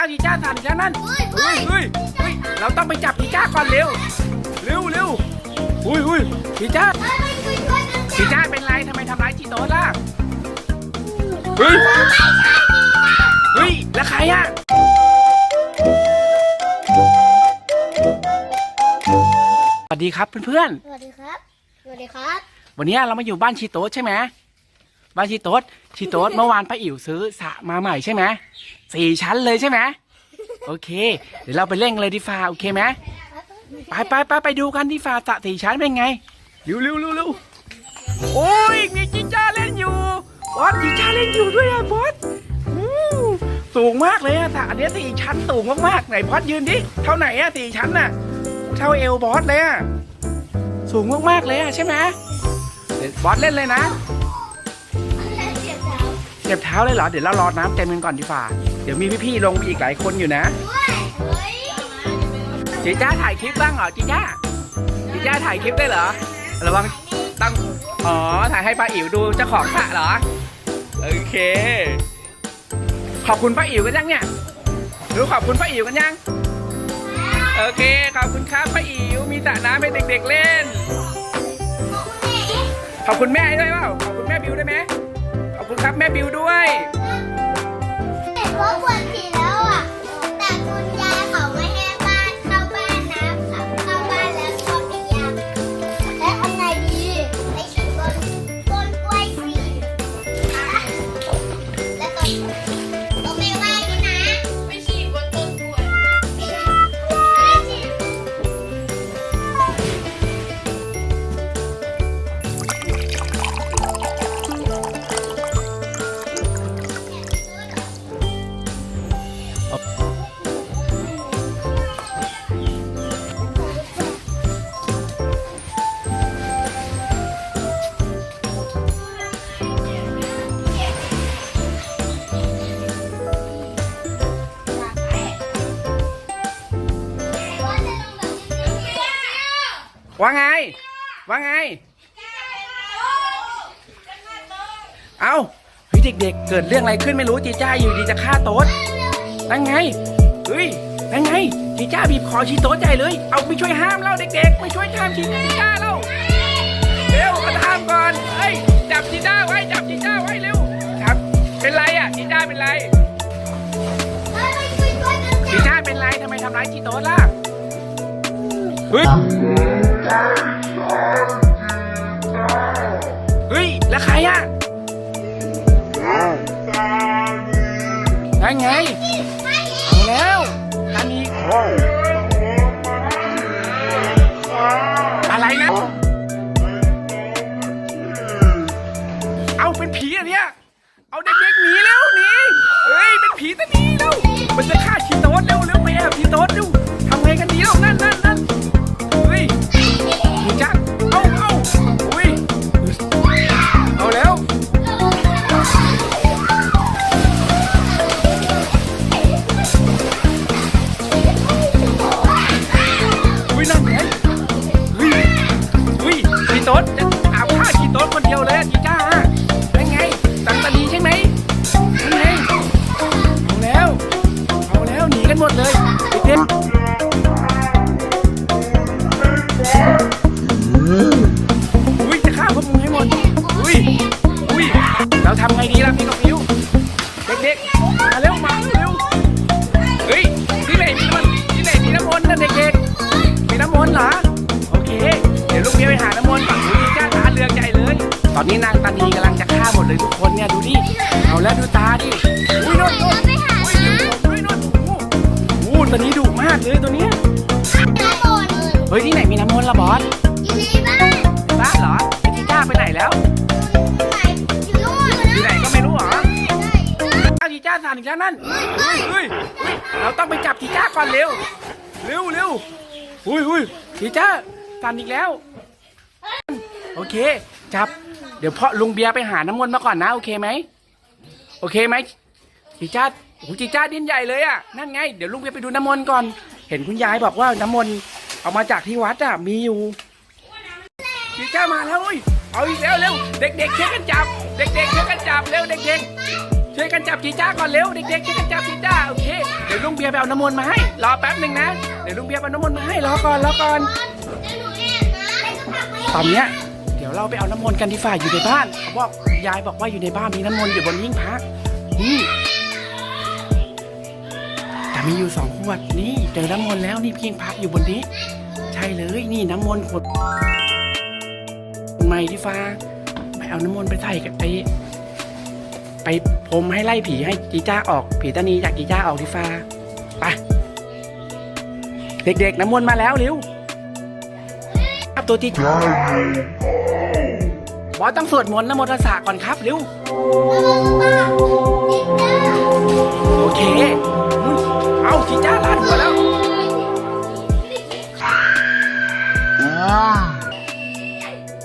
อ้าวจีจ้าสั่นอีกแล้วนั่นเฮ้ยเฮ้เฮ้ยยเฮ้ยเฮ้ยเราต้องไปจับจีจ้าก่อนเร็ว เร็วเร็วอุ้ยอุ้ยจีจ้าเฮ้ยเฮ้ยช่วยกันจีจ้าเป็นไรทำไมทำร้ายจีโต้ล่ะ เฮ้ย เฮ้ย แล้วใครอะ สวัสดีครับเพื่อนสวัสดีครับ สวัสดีครับ ๆ วันนี้เรามาอยู่บ้านชีโต้ใช่ไหม บ้านชีโต้ชีโต้เมื่อวานป้าอิ๋วซื้อสระมาใหม่ใช่ไหมสี่ชั้นเลยใช่ไหมโอเค เดี๋ยวเราไปเล่นเลยดีฟ้าโอเคไหมไปไปไปไปดูกันที่ฟ้าสระสี่ชั้นเป็นไงเร็วเร็วเร็วเร็วโอ้ยมีจิจ้าเล่นอยู่บอสจิจ้าเล่นอยู่ด้วยอะบอสสูงมากเลยอะสระอันนี้สี่ชั้นสูงมากๆไหนบอสยืนดิเท่าไหนอะสี่ชั้นน่ะเท่าเอวบอสเลยอะสูงมากๆเลยอะใช่ไหมเดี๋ยวบอสเล่นเลยนะ เจ็บเท้าเลยเหรอ เดี๋ยวเรารอน้ำเต็มกันก่อนดีฝ่า เดี๋ยวมีพี่ๆลงอีกหลายคนอยู่นะจีจ้าถ่ายคลิปบ้างเหรอจีจ้าจีจ้าถ่ายคลิปได้เหรอ ระวังตั้ง อ๋อ ถ่ายให้ป้าอิ๋วดูเจ้าของสระเหรอ โอเค ขอบคุณป้าอิ๋วกันยังเนี่ยรู้ขอบคุณป้าอิ๋วกันยัง โอเค ขอบคุณครับป้าอิ๋ว มีสระน้ำให้เด็กๆเล่น ขอบคุณแม่ด้วยเปล่า ขอบคุณแม่บิวได้ไหม ครับแม่บิวด้วยเพราะปวร ว่าไง ว่าไง เอ้าเฮ้ยเด็กๆ เกิดเรื่องอะไรขึ้นไม่รู้จีจ้าอยู่ดีจะฆ่าโต๊ดนั่นไง เฮ้ยนั่นไงจีจ้าบีบคอชีโต๊ดใหญ่เลย เอาไปช่วยห้ามเราเด็กๆไปช่วยห้ามจีจ้าเราเร็วมาห้ามก่อนเฮ้ยจับจีจ้าไว้จับจีจ้าไว้เร็วครับ เป็นไรอะจีจ้าเป็นไรจีจ้าเป็นไรทำไมทำร้ายชีโต๊ดล่ะเฮ้ย เฮ้ย แล้วใครอะยังไงเอาแล้วตันี นมีน้ำมนต์นะเด็กๆมีน้ำมนต์เหรอ โอเค เดี๋ยวลูกเมียไปหาน้ำมนต์ก่อนดูดิจ้าตาเรืองใหญ่เลย ตอนนี้นางตานีกำลังจะฆ่าหมดเลยทุกคนเนี่ยดูดิ เอาแล้วดูตาดิ อุ้ยโน่นโน่นอุ้ยอุ้ยโน่นโอ้โหตัวนี้ดุมากเลยตัวเนี้ยเฮ้ยที่ไหนมีน้ำมนต์ละบอสบ้านเหรอไอ้จีจ้าไปไหนแล้วอยู่ไหนก็ไม่รู้เหรออ้าวจีจ้าสั่นอีกแล้วนั่นเฮ้ยเฮ้ยเฮ้ยเราต้องไปจับจีจ้าก่อนเร็ว เร็วเร็วอุ้ยอุ้ยจีจ้าสั่นอีกแล้ว โอเค จับ เดี๋ยวพ่อลุงเบียร์ไปหาน้ำมนต์มาก่อนนะ โอเคไหม โอเคไหมจีจ้าโอ้จีจ้าดิ้นใหญ่เลยอะ นั่นไง เดี๋ยวลุงเบียร์ไปดูน้ำมนต์ก่อน เห็นคุณยายบอกว่าน้ำมนต์เอามาจากที่วัดอะ มีอยู่จีจ้ามาแล้วเฮ้ย เอาอีกแล้วเร็ว เด็กๆช่วยกันจับ เด็กๆช่วยกันจับเร็วเด็กๆ ช่วยกันจับจีจ้าก่อนเร็วเด็กๆช่วยกันจับจีจ้าโอเคเดี๋ยวลุงเบียร์ไปเอาน้ำมนต์มาให้รอแป๊บหนึ่งนะเดี๋ยวลุงเบียร์เอาน้ำมนต์มาให้รอก่อนรอก่อน ตอนเนี้ยเดี๋ยวเราไปเอาน้ำมนต์กันดีฝ่ายอยู่ในบ้านเขาบอกยายบอกว่าอยู่ในบ้านมีน้ำมนต์อยู่บนหิ้งพระนี่แต่มีอยู่สองขวดนี่เจอน้ำมนต์แล้วนี่หิ้งพระอยู่บนนี้ ใช่เลยนี่น้ำมนต์ขวดใหม่ที่ฟ้าไปเอาน้ำมนต์ไปใส่กับไป ไปพรมให้ไล่ผีให้จีจ้าออก ผีตานีจากจีจ้าออกที่ฟ้าไปเด็กๆน้ำมนต์มาแล้วเร็วครับตัวที่บอสต้องสวดมนต์นะโมตัสสะก่อนครับเร็วโอเคเอาจีจ้าลาดหัวแล้ว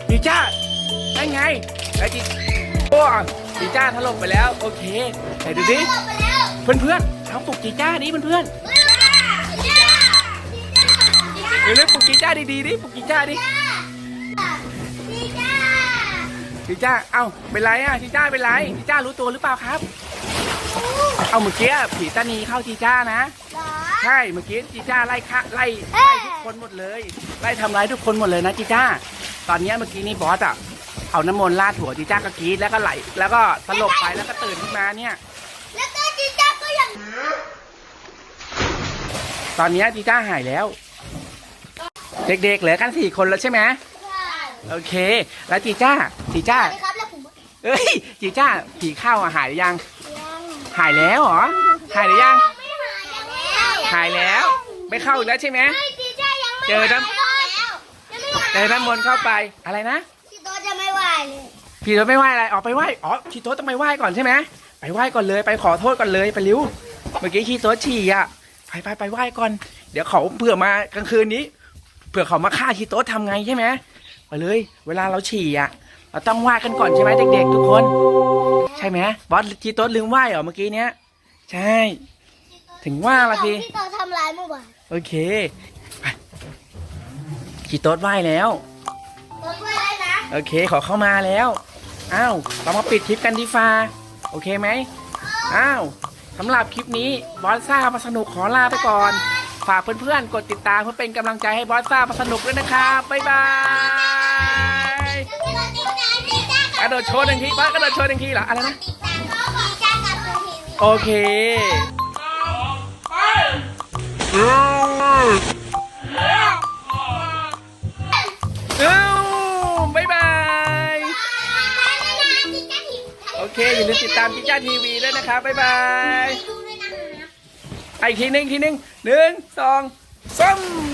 จีจ้าได้ไงไอ้จีโอ้ จีจ้าถล่มไปแล้ว โอเคไหนดูดิเพื่อนเพื่อนๆเอาปลุกจีจ้าดิเพื่อนเพื่อนๆเดี๋ยวเรียกปลุกจีจ้าดีๆดิปลุกจีจ้าดิจีจ้าเอ้าเป็นไรอะจีจ้าเป็นไรจีจ้ารู้ตัวหรือเปล่าครับ เอาเมื่อกี้ผีตานีเข้าจีจ้านะใช่เมื่อกี้จีจ้าไล่ฆ่าไล่ไล่ทุกคนหมดเลย ไล่ทำร้ายทุกคนหมดเลยนะจีจ้า ตอนเนี้ยเมื่อกี้นี่บอสอะ เอาน้ำมนต์ราดหัวจีจ้าก็กรีดแล้วก็ไหล แล้วก็สลบไปแล้วก็ตื่นขึ้นมาเนี่ย แล้วก็จีจ้าก็ยังตอนเนี้ยจีจ้าหายแล้ว เด็กๆเหลือกันสี่คนแล้วใช่ไหมโอเค แล้วจีจ้าจีจ้าสวัสดีครับแล้วผมเอ้ยจีจ้าผีเข้าอะหายหรือยังยัง หายแล้วเหรอ หายหรือยังไม่หายยังแล้วหายแล้ว ไม่เข้าอีกแล้วใช่ไหมไม่จีจ้ายังไม่เจอน้ำหายแล้วยังไม่หายแต่น้ำมนต์เข้าไปอะไรนะ เลย พี่โต๊ดไม่ไหว้อะไรออกไปไหว้อ๋อพี่โต๊ดต้องไปไหว้ก่อนใช่ไหมไปไหว้ก่อนเลยไปขอโทษก่อนเลยไปริ้วเมื่อกี้พี่โต๊ดฉี่อะไปไปไปไหว้ก่อน เดี๋ยวเขาเผื่อมากลางคืนนี้เผื่อเขามาฆ่าพี่โต๊ดทำไงใช่ไหมไปเลย เวลาเราฉี่อะเราต้องไหว้กันก่อนใช่ไหมเด็ก ๆ ทุกคน ใช่ไหมบอสพี่โต๊ดลืมไหว้เหรอเมื่อกี้เนี้ยใช่ ถึงว่าละสิพี่โตทำร้ายเมื่อวานโอเคไปพี่โต๊ดไหว้แล้ว โอเคขอเข้ามาแล้วอ้าวเรามาปิดคลิปกันดีฟ้าโอเคไหมอ้าวสำหรับคลิปนี้บอสซ่ามาสนุกขอลาไปก่อน ฝากเพื่อนๆ กดติดตามเพื่อเป็นกำลังใจให้บอสซ่ามาสนุกด้วยนะครับบ๊ายบายกระโดดโชว์หนึ่งทีบอสกระโดดโชว์หนึ่งทีเหรออะไรนะโอเค อเคอย่าลืมติดตามจิจ้าทีวีด้วยนะครับบ๊ายบายไปอีกทีหนึ่งทีหนึ่งหนึ่งสองสาม